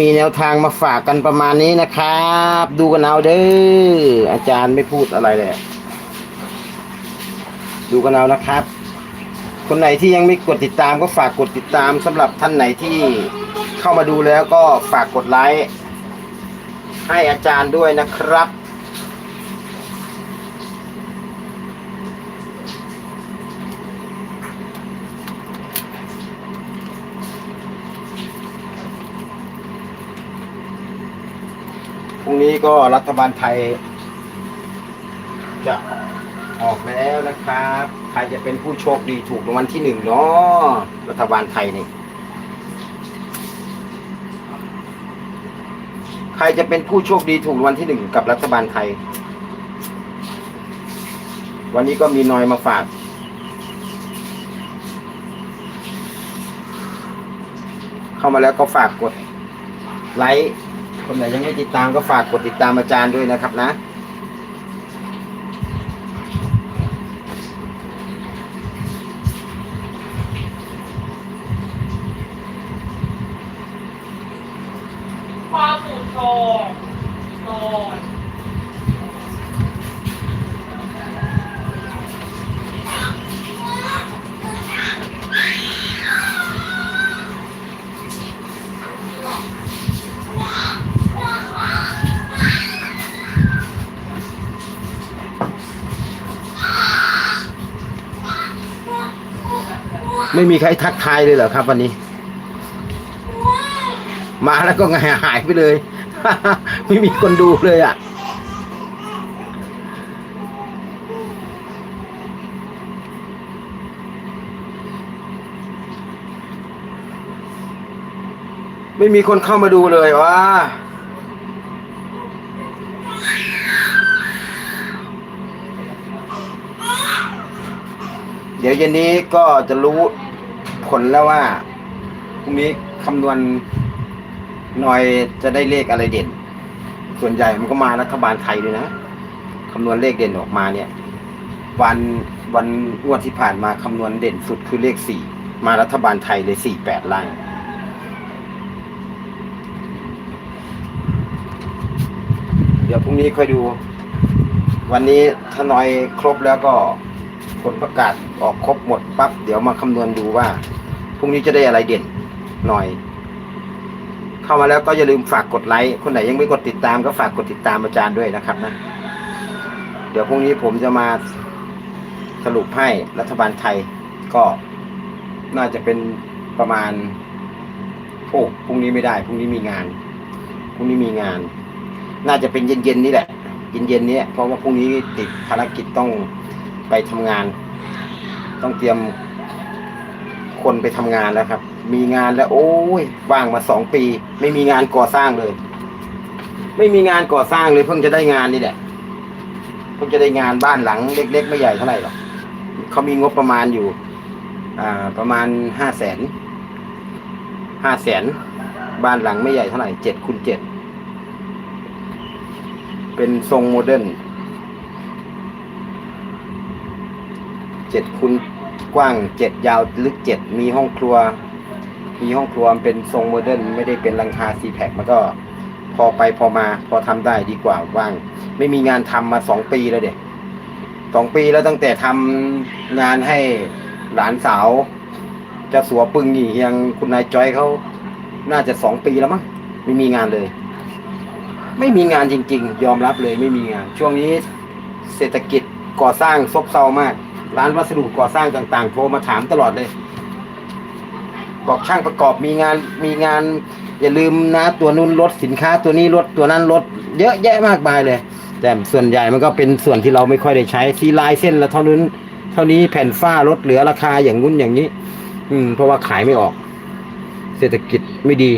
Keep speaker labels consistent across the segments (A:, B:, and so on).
A: มีแนวทางมาฝากกันประมาณนี้นะครับ ดูกันเอาเด้ออาจารย์ไม่พูดอะไรเลยดูกันเอานะครับ คนไหนที่ยังไม่กดติดตามก็ฝากกดติดตามสำหรับท่านไหนที่เข้ามาดูแล้วก็ฝากกดไลค์ให้อาจารย์ด้วยนะครับ พรุ่งนี้ก็รัฐบาลไทย จะออกแล้วนะครับ ใครจะเป็นผู้โชคดีถูกรางวัลที่หนึ่งเนาะรัฐบาลไทยนี่ใครจะเป็นผู้โชคดีถูกรางวัลที่หนึ่งกับรัฐบาลไทย วันนี้ก็มีนอยมาฝากเข้ามาแล้วก็ฝากกดไลค์ คนไหนยังไม่ติดตามก็ฝากกดติดตามอาจารย์ด้วยนะครับนะ ไม่มีใครทักทายเลยเหรอครับ วันนี้ มาแล้วก็หายหายไปเลย ไม่มีคนดูเลยอะไม่มีคนเข้ามาดูเลยว่าเดี๋ยวเย็นนี้ก็จะรู้ ผลแล้วว่าพรุ่งนี้คำนวณหน่อยจะได้เลขอะไรเด่น ส่วนใหญ่มันก็มารัฐบาลไทยด้วยนะคำนวณเลขเด่นออกมาเนี่ย วันวันงวดที่ผ่านมาคำนวณเด่นสุดคือเลขสี่มารัฐบาลไทยเลยสี่แปดล่างเดี๋ยวพรุ่งนี้ค่อยดู วันนี้ถ้าน้อยครบแล้วก็ ผลประกาศออกครบหมดปั๊บเดี๋ยวมาคำนวณดูว่าพรุ่งนี้จะได้อะไรเด่นหน่อย เข้ามาแล้วก็อย่าลืมฝากกดไลค์คนไหนยังไม่กดติดตามก็ฝากกดติดตามอาจารย์ด้วยนะครับนะเดี๋ยวพรุ่งนี้ผมจะมาสรุปให้รัฐบาลไทยก็น่าจะเป็นประมาณโอ้พรุ่งนี้ไม่ได้พรุ่งนี้มีงานพรุ่งนี้มีงาน น่าจะเป็นเย็นๆนี่แหละเย็นๆนี้เพราะว่าพรุ่งนี้ติดภารกิจต้อง ไปทำงาน ต้องเตรียมคนไปทำงานแล้วครับ มีงานแล้ว โอ้ยว่างมาสองปี ไม่มีงานก่อสร้างเลย ไม่มีงานก่อสร้างเลยเพิ่งจะได้งานนี่แหละเพิ่งจะได้งานบ้านหลัง เล็ก ๆ ไม่ใหญ่เท่าไหร่หรอกเขามีงบประมาณอยู่ อ่า ประมาณห้าแสนห้าแสนบ้านหลังไม่ใหญ่เท่าไหร่เจ็ดคูณเจ็ดเป็นทรงโมเดิร์น เจ็ดคูณกว้างเจ็ดยาวลึกเจ็ดมีห้องครัว มีห้องครัวเป็นทรงโมเดิร์นไม่ได้เป็นลังคาซีแพคมันก็พอไปพอมาพอทำได้ดีกว่าว่าง ไม่มีงานทำมาสองปีแล้วเด็กสองปีแล้วตั้งแต่ทำงานให้หลานสาว จะสัวปึงนี่ยังคุณนายจอยเขาน่าจะสองปีแล้วมั้งไม่มีงานเลย ไม่มีงานจริง ๆ ยอมรับเลยไม่มีงาน ช่วงนี้เศรษฐกิจก่อสร้างซบเซามาก ร้านวัสดุก่อสร้างต่างๆโทรมาถามตลอดเลย บอกช่างประกอบมีงานมีงาน อย่าลืมนะตัวนู้นลดสินค้าตัวนี้ลดตัวนั้นลดเยอะแยะมากมายเลย แต่ส่วนใหญ่มันก็เป็นส่วนที่เราไม่ค่อยได้ใช้ซีลายเส้นละเท่านั้นเท่านี้แผ่นฝ้าลดเหลือราคาอย่างงุ้นอย่างนี้ อืม เพราะว่าขายไม่ออก เศรษฐกิจไม่ดี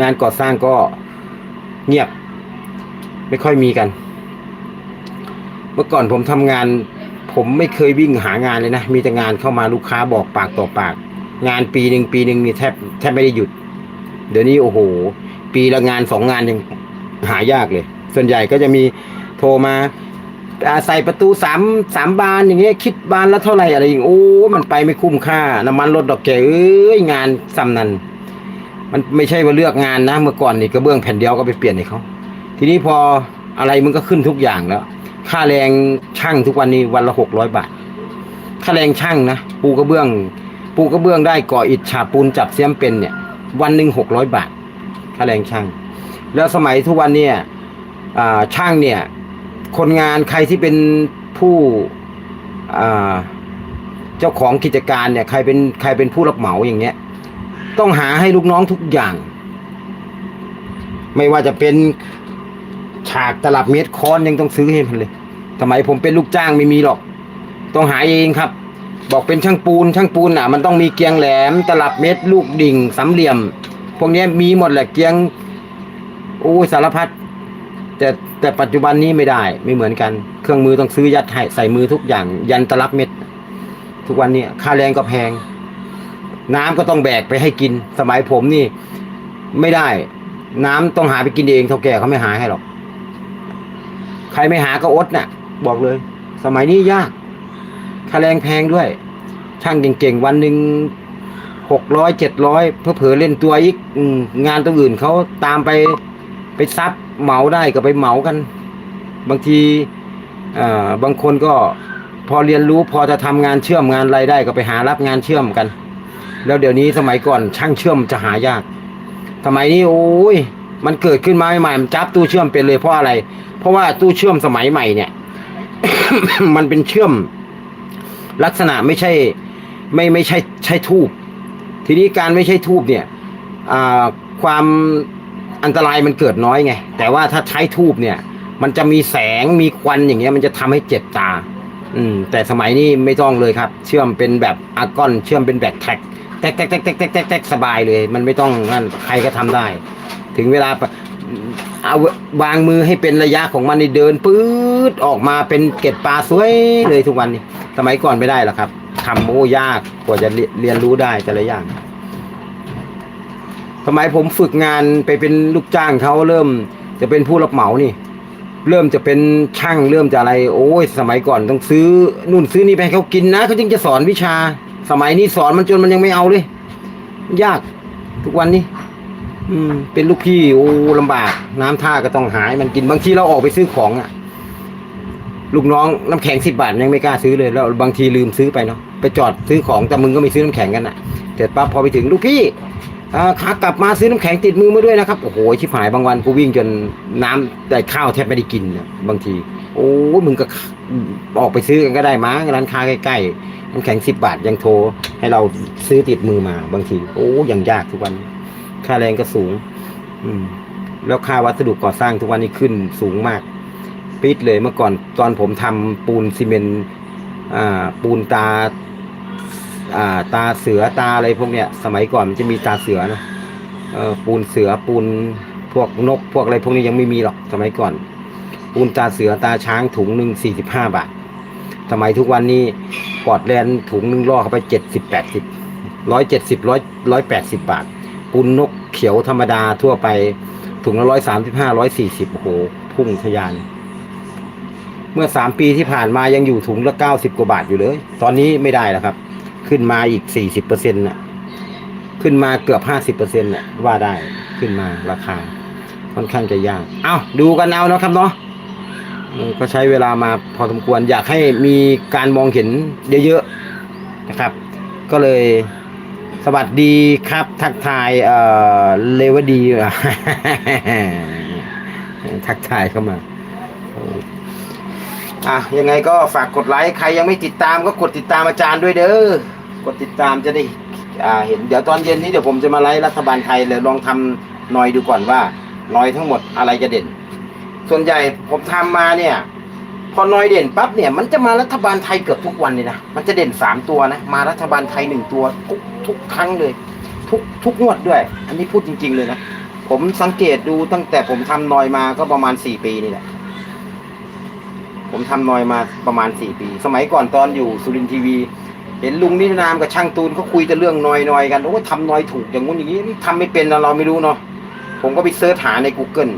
A: งานก่อสร้างก็เงียบ ไม่ค่อยมีกัน เมื่อก่อนผมทำงาน ผมไม่เคยวิ่งหางานเลยนะ มีแต่งานเข้ามาลูกค้าบอกปากต่อปาก งานปีหนึ่งปีหนึ่งนี่แทบแทบไม่ได้หยุด เดี๋ยวนี้โอ้โห ปีละงานสองงานยังหายากเลย ส่วนใหญ่ก็จะมีโทรมาใส่ประตูสามสามบานอย่างเงี้ยคิดบานละเท่าไหร่อะไรอย่างโอ้ มันไปไม่คุ้มค่า น้ำมันรถดอกแกเอ้ยงานซ้ำนั้นมันไม่ใช่ว่าเลือกงานนะเมื่อก่อนนี่กระเบื้องแผ่นเดียวก็ไปเปลี่ยนให้เขาทีนี้พออะไรมันก็ขึ้นทุกอย่างแล้ว ค่าแรงช่างทุกวันนี้วันละหกร้อยบาท ค่าแรงช่างนะปูกระเบื้อง ปูกระเบื้องได้ก่ออิฐฉาบปูนจับเสียมเป็นเนี่ย วันหนึ่งหกร้อยบาท ค่าแรงช่าง แล้วสมัยทุกวันเนี่ยอ่าช่างเนี่ย คนงานใครที่เป็นผู้อ่าเจ้าของกิจการเนี่ยใครเป็นใครเป็นผู้รับเหมาอย่างเงี้ย ต้องหาให้ลูกน้องทุกอย่าง ไม่ว่าจะเป็นฉากตลับเมตรค้อนยังต้องซื้อให้มันเลย สมัยผมเป็นลูกจ้างไม่มีหรอก ต้องหาเองครับ บอกเป็นช่างปูนช่างปูนอะ มันต้องมีเกียงแหลม ตลับเม็ดลูกดิ่งสามเหลี่ยม พวกนี้มีหมดแหละเกียงโอ้สารพัดแต่แต่ปัจจุบันนี้ไม่ได้ไม่เหมือนกัน เครื่องมือต้องซื้อยัดให้ใส่มือทุกอย่าง ยันตลับเม็ด ทุกวันนี้ค่าแรงก็แพง น้ำก็ต้องแบกไปให้กิน สมัยผมนี่ ไม่ได้ น้ำต้องหาไปกินเองเท่าแก่เขาไม่หาให้หรอก ใครไม่หาก็อดน่ะ บอกเลย สมัยนี้ยากค่าแรงแพงด้วย ช่างเก่งๆ วันหนึ่งหกร้อยเจ็ดร้อยเพื่อเผลอเล่นตัวอีกงานตัวอื่นเขาตามไปไปซับเหมาได้ก็ไปเหมากัน บางทีบางคนก็พอเรียนรู้พอจะทำงานเชื่อมงานอะไรได้ก็ไปหารับงานเชื่อมกัน แล้วเดี๋ยวนี้สมัยก่อนช่างเชื่อมจะหายากสมัยนี้โอ้ยมันเกิดขึ้นมาใหม่ๆมันจับตู้เชื่อมเป็นเลยเพราะอะไร เพราะว่าตู้เชื่อมสมัยใหม่เนี่ย มันเป็นเชื่อม ลักษณะไม่ใช่ ไม่ไม่ใช่ใช่ทูบทีนี้การไม่ใช่ทูบเนี่ยความอันตรายมันเกิดน้อยไง แต่ว่าถ้าใช้ทูบเนี่ย มันจะมีแสงมีควันอย่างเงี้ย มันจะทำให้เจ็บตา อืม แต่สมัยนี้ไม่ต้องเลยครับ เชื่อมเป็นแบบอากอน เชื่อมเป็นแบบแท็กแท็กแท็กแท็กแท็กแท็กสบายเลย มันไม่ต้องนั่นใครก็ทำได้ ถึงเวลา เอาวางมือให้เป็นระยะของมันนี่เดินปื๊ดออกมาเป็นเกล็ดปลาสวยเลยทุกวันนี้ สมัยก่อนไม่ได้หรอกครับทำโอ้ยากกว่าจะเรียนรู้ได้แต่ละอย่างสมัยผมฝึกงานไปเป็นลูกจ้างเขาเริ่มจะเป็นผู้รับเหมานี่ เริ่มจะเป็นช่างเริ่มจะอะไร โอ้ย สมัยก่อนต้องซื้อนู่นซื้อนี่ไปเขากินนะเขาจึงจะสอนวิชา สมัยนี้สอนมันจนมันยังไม่เอาเลย ยากทุกวันนี้ อืมเป็นลูกพี่โอ้ลำบาก น้ำท่าก็ต้องหายมันกินบางทีเราออกไปซื้อของอะ ลูกน้องน้ำแข็งสิบบาทยังไม่กล้าซื้อเลยแล้วบางทีลืมซื้อไปเนาะไปจอดซื้อของแต่มึงก็ไม่ซื้อน้ำแข็งกันอะเสร็จปั๊บพอไปถึงลูกพี่อ่าขากลับมาซื้อน้ำแข็งติดมือมาด้วยนะครับโอ้โหชิบหายบางวันกูวิ่งจนน้ำได้ข้าวแทบไม่ได้กินน่ะบางที โอ้ยมึงก็ออกไปซื้อกันก็ได้มั้งร้านค้าใกล้ๆน้ำแข็งสิบบาทยังโทรให้เราซื้อติดมือมาบางที โอ้ยังยากทุกวัน ค่าแรงก็สูง อืม แล้วค่าวัสดุก่อสร้างทุกวันนี้ขึ้นสูงมากปิดเลยเมื่อก่อนตอนผมทำปูนซีเมนต์อ่าปูนตาอ่าตาเสือตาอะไรพวกเนี้ย สมัยก่อนมันจะมีตาเสือนะเออปูนเสือปูนพวกนก พวกอะไรพวกนี้ยังไม่มีหรอกสมัยก่อน ปูนตาเสือตาช้างถุงหนึ่งสี่สิบห้าบาทสมัยทุกวันนี้ปอดแลนถุงหนึ่งล่อเข้าไปเจ็ดสิบแปดสิบร้อยเจ็ดสิบร้อยร้อยแปดสิบบาท ปูนนกเขียวธรรมดาทั่วไปถุงละร้อยสามสิบห้าร้อยสี่สิบโอ้โหพุ่งทะยาน เมื่อสามปีที่ผ่านมายังอยู่ถุงละเก้าสิบกว่าบาทอยู่เลย ตอนนี้ไม่ได้แล้วครับ ขึ้นมาอีกสี่สิบเปอร์เซ็นต์น่ะ ขึ้นมาเกือบห้าสิบเปอร์เซ็นต์น่ะว่าได้ขึ้นมาราคา ค่อนข้างจะยาก เอาดูกันเอานะครับเนาะก็ใช้เวลามาพอสมควรอยากให้มีการมองเห็นเยอะๆนะครับ ก็เลย วัสดีครับ ทักทายเอ่อเลวดีทักทายเข้ามาอะยังไงก็ฝากกดไลค์ใครยังไม่ติดตามก็กดติดตามอาจารย์ด้วยเด้อกดติดตามจะได้อ่าเห็นเดี๋ยวตอนเย็นนี้เดี๋ยวผมจะมาไลฟ์รัฐบาลไทยเลยลองทำหน่อยดูก่อนว่าน่อยทั้งหมดอะไรจะเด่น ส่วนใหญ่ผมทำมาเนี่ย พอนอยเด่นปั๊บเนี่ยมันจะมารัฐบาลไทยเกือบทุกวันเลยนะ มันจะเด่นสามตัวนะ มารัฐบาลไทยหนึ่งตัวทุกทุกครั้งเลย ทุกทุกงวดด้วย อันนี้พูดจริง ๆเลยนะ ผมสังเกตดูตั้งแต่ผมทำนอยมาก็ประมาณสี่ปีนี่แหละ ผมทำนอยมาประมาณสี่ปี สมัยก่อนตอนอยู่สุรินทร์ทีวี เห็นลุงนิรนามกับช่างตูนเขาคุยแต่เรื่องนอยนอยกันโอ้ทำนอยถูกอย่างงู้นอย่างนี้ทำไม่เป็นเราไม่รู้เนาะผมก็ไปเสิร์ชหาใน Google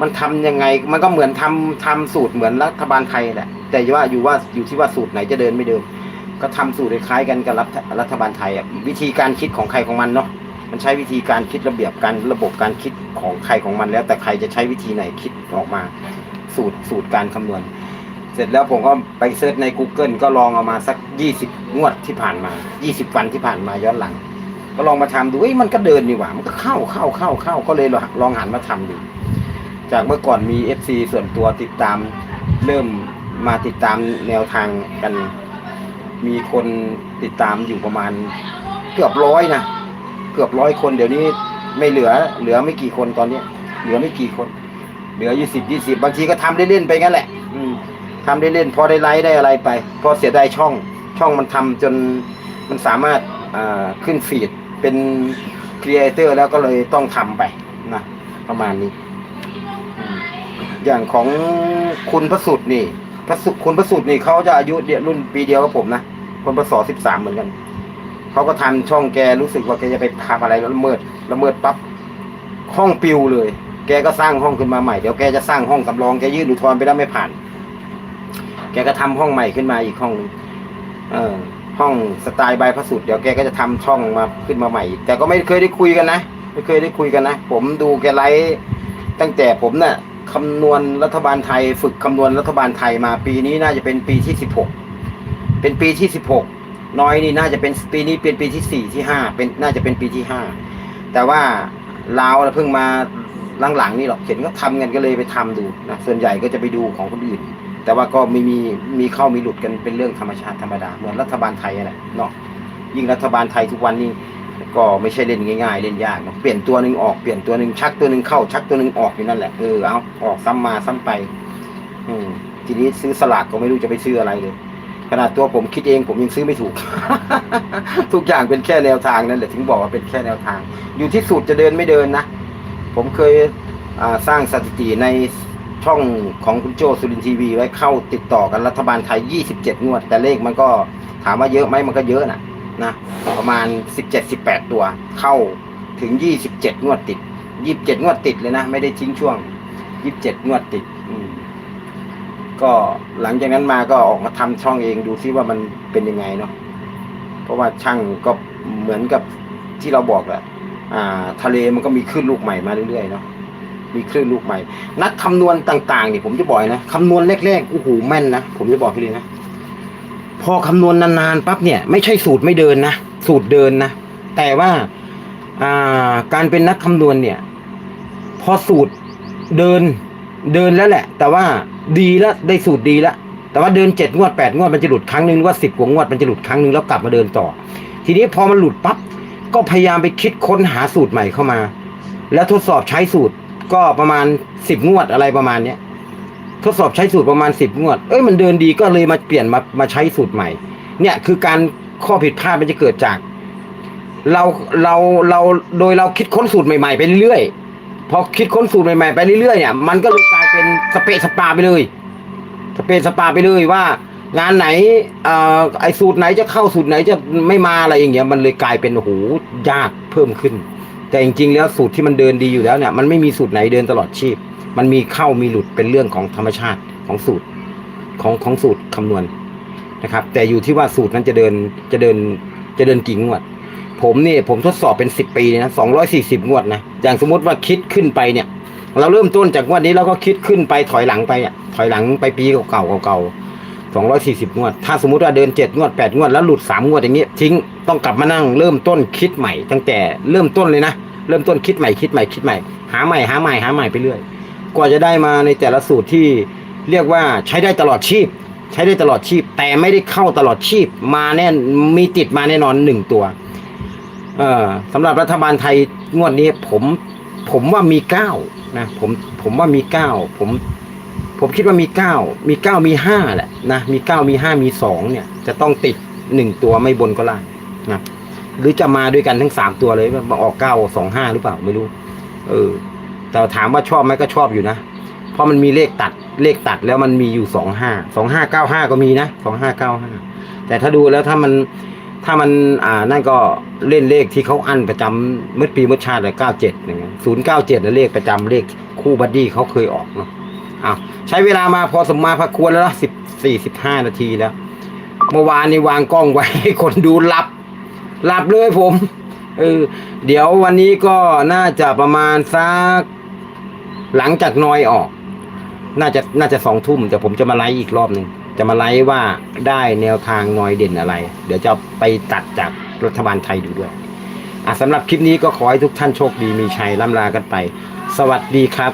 A: มันทำยังไงมันก็เหมือนทำทำสูตรเหมือนรัฐบาลไทยแหละ แต่ว่าอยู่ว่าอยู่ที่ว่าสูตรไหนจะเดินไม่เดิน ก็ทำสูตรคล้ายกันกับรัฐรัฐบาลไทยอะวิธีการคิดของใครของมันเนาะมันใช้วิธีการคิดระเบียบการระบบการคิดของใครของมันแล้ว แต่ใครจะใช้วิธีไหนคิดออกมา สูตรสูตรการคำนวณ เสร็จแล้วผมก็ไปเซิร์ชใน Google ก็ลองเอามาสักยี่สิบงวดที่ผ่านมายี่สิบวันที่ผ่านมาย้อนหลัง ก็ลองมาทำดูเอ้ยมันก็เดินนี่หว่ามันก็เข้าเข้าเข้าเข้าก็เลยลองหันมาทำดู จากเมื่อก่อนมี FC ส่วนตัวติดตามเริ่มมาติดตามแนวทางกัน มีคนติดตามอยู่ประมาณเกือบร้อยนะเกือบร้อยคนเดี๋ยวนี้ไม่เหลือ เหลือไม่กี่คนตอนนี้ เหลือไม่กี่คน เหลือยี่สิบยี่สิบบางทีก็ทำเล่นๆไปงั้นแหละ อืมทำเล่นๆพอได้ไลค์ได้อะไรไป พอเสียดายช่อง ช่องมันทำจนมันสามารถอ่าขึ้นฟีดเป็นครีเอเตอร์แล้วก็เลยต้องทำไปนะประมาณนี้ อย่างของคุณพระสุดนี่ พระสุคุณพระสุดนี่เขาจะอายุเดียรุ่นปีเดียวกับผมนะคนพศสิบสามเหมือนกันเขาก็ทำช่องแกรู้สึกว่าแกจะไปทำอะไรแล้วละเมิดละเมิดปั๊บห้องปิวเลย แกก็สร้างห้องขึ้นมาใหม่เดี๋ยวแกจะสร้างห้องสำรองแกยื่นอุทธรณ์ไปแล้วไม่ผ่าน แกก็ทำห้องใหม่ขึ้นมาอีกห้องเออห้องสไตล์ใบพระสุดเดี๋ยวแกก็จะทำช่องมาขึ้นมาใหม่ แต่ก็ไม่เคยได้คุยกันนะไม่เคยได้คุยกันนะผมดูแกไลฟ์ตั้งแต่ผมเนะ่ะ คำนวณรัฐบาลไทย ฝึกคำนวณรัฐบาลไทยมา ปีนี้น่าจะเป็นปีที่สิบหกเป็นปีที่สิบหกน้อยนี่น่าจะเป็นปีนี้เป็นปีที่สี่ที่ห้าเป็นน่าจะเป็นปีที่ห้าแต่ว่าลาวเพิ่งมาหลังๆนี่หรอกเห็นก็ทำกันก็เลยไปทำดูนะส่วนใหญ่ก็จะไปดูของคนอื่น แต่ว่าก็ไม่มีมีเข้ามีหลุดกันเป็นเรื่องธรรมชาติธรรมดาเหมือนรัฐบาลไทยอะไรเนาะยิ่งรัฐบาลไทยทุกวันนี้ ก็ไม่ใช่เล่นง่ายๆ เล่นยากเนาะเปลี่ยนตัวหนึ่งออกเปลี่ยนตัวหนึ่งชักตัวหนึ่งเข้าชักตัวหนึ่งออกอยู่นั่นแหละเออเอาออกซ้ำมาซ้ำไป อืมทีนี้ซื้อสลากก็ไม่รู้จะไปซื้ออะไรเลยขนาดตัวผมคิดเองผมยังซื้อไม่ถูก ทุกอย่างเป็นแค่แนวทางนั่นแหละถึงบอกว่าเป็นแค่แนวทาง อยู่ที่สูตรจะเดินไม่เดินนะผมเคยสร้างสถิติในช่องของคุณโจสุรินทีวีไว้เข้าติดต่อกันรัฐบาลไทย 27 งวด แต่เลขมันก็ถามว่าเยอะไหมมันก็เยอะนะ นะประมาณ 17-18 ตัว เข้าถึง 27 งวดติด 27 งวดติดเลยนะ ไม่ได้ทิ้งช่วง 27 งวดติดก็หลังจากนั้นมาก็ออกมาทำช่องเองดูซิว่ามันเป็นยังไงเนาะเพราะว่าช่างก็เหมือนกับที่เราบอกแหละอ่าทะเลมันก็มีคลื่นลูกใหม่มาเรื่อยๆเนาะมีคลื่นลูกใหม่ นักคำนวณต่างๆนี่ผมจะบอกนะคำนวณแรกๆโอ้โหแม่นนะผมจะบอกพี่เลยนะ พอคำนวณนานๆปั๊บเนี่ยไม่ใช่สูตรไม่เดินนะ สูตรเดินนะ แต่ว่าอ่าการเป็นนักคำนวณเนี่ย พอสูตรเดินเดินแล้วแหละ แต่ว่าดีแล้วได้สูตรดีแล้วแต่ว่าเดินเจ็ดงวดแปดงวดมันจะหลุดครั้งหนึ่งว่าสิบกว่างวดมันจะหลุดครั้งหนึ่งแล้วกลับมาเดินต่อ ทีนี้พอมันหลุดปั๊บก็พยายามไปคิดค้นหาสูตรใหม่เข้ามา แล้วทดสอบใช้สูตรก็ประมาณสิบงวดอะไรประมาณเนี้ย ทดสอบใช้สูตรประมาณสิบงวด เอ้ยมันเดินดีก็เลยมาเปลี่ยนมามาใช้สูตรใหม่ เนี่ยคือการข้อผิดพลาดมันจะเกิดจาก เราเราเราโดยเราคิดค้นสูตรใหม่ๆไปเรื่อยๆพอคิดค้นสูตรใหม่ๆไปเรื่อยๆเนี่ยมันก็เลยกลายเป็นสเปะสปาไปเลย สเปนสปาไปเลยว่างานไหนเอ่อไอสูตรไหนจะเข้าสูตรไหนจะไม่มาอะไรอย่างเงี้ยมันเลยกลายเป็นโอ้โหยากเพิ่มขึ้น แต่จริงๆแล้วสูตรที่มันเดินดีอยู่แล้วเนี่ยมันไม่มีสูตรไหนเดินตลอดชีพ มันมีเข้ามีหลุดเป็นเรื่องของธรรมชาติของสูตรของของสูตรคำนวณนะครับ แต่อยู่ที่ว่าสูตรนั้นจะเดินจะเดินจะเดินกี่งวด ผมเนี่ยผมทดสอบเป็นสิบปีนะสองร้อยสี่สิบงวดนะอย่างสมมติว่าคิดขึ้นไปเนี่ย เราเริ่มต้นจากงวดนี้เราก็คิดขึ้นไปถอยหลังไปอะถอยหลังไปปีเก่าๆเก่าสองร้อยสี่สิบงวด ถ้าสมมติว่าเดินเจ็ดงวดแปดงวดแล้วหลุดสามงวดอย่างเงี้ยทิ้งต้องกลับมานั่งเริ่มต้นคิดใหม่ ตั้งแต่เริ่มต้นเลยนะ เริ่มต้นคิดใหม่คิดใหม่คิดใหม่ หาใหม่หาใหม่หาใหม่ไปเรื่อย กว่าจะได้มาในแต่ละสูตรที่เรียกว่าใช้ได้ตลอดชีพ ใช้ได้ตลอดชีพ แต่ไม่ได้เข้าตลอดชีพ มาแน่มีติดมาแน่นอนหนึ่งตัวเอ่อสำหรับรัฐบาลไทยงวดนี้ผมผมว่ามีเก้านะผมผมว่ามีเก้าผมผมคิดว่ามีเก้ามีเก้ามีห้าแหละนะมีเก้ามีห้ามีสองเนี่ยจะต้องติดหนึ่งตัวไม่บนก็ล่างนะหรือจะมาด้วยกันทั้งสามตัวเลยมาออกเก้าสองห้าหรือเปล่าไม่รู้ เออ แต่ถามว่าชอบไหมก็ชอบอยู่นะ เพราะมันมีเลขตัดเลขตัดแล้วมันมีอยู่สองห้าสองห้าเก้าห้าก็มีนะสองห้าเก้าห้าแต่ถ้าดูแล้วถ้ามันถ้ามันอ่านั่นก็เล่นเลขที่เขาอั้นประจำมืดปีมืดชาติเลยเก้าเจ็ดอย่างเงี้ยศูนย์เก้าเจ็ดเลขประจำเลขคู่บัดดี้เขาเคยออกเนาะอ้าวใช้เวลามาพอสมมาพอควรแล้วสิบสี่สิบห้านาทีแล้ว เมื่อวานนี้วางกล้องไว้ให้คนดูหลับหลับเลยผมเออเดี๋ยววันนี้ก็น่าจะประมาณสัก หลังจากนอยออก น่าจะน่าจะสองทุ่มแต่ผมจะมาไลฟ์อีกรอบหนึ่งจะมาไลฟ์ว่าได้แนวทางนอยเด่นอะไร เดี๋ยวจะไปตัดจากรัฐบาลไทยดูด้วยอะสำหรับคลิปนี้ก็ขอให้ทุกท่านโชคดีมีชัยล่ำลากันไป สวัสดีครับ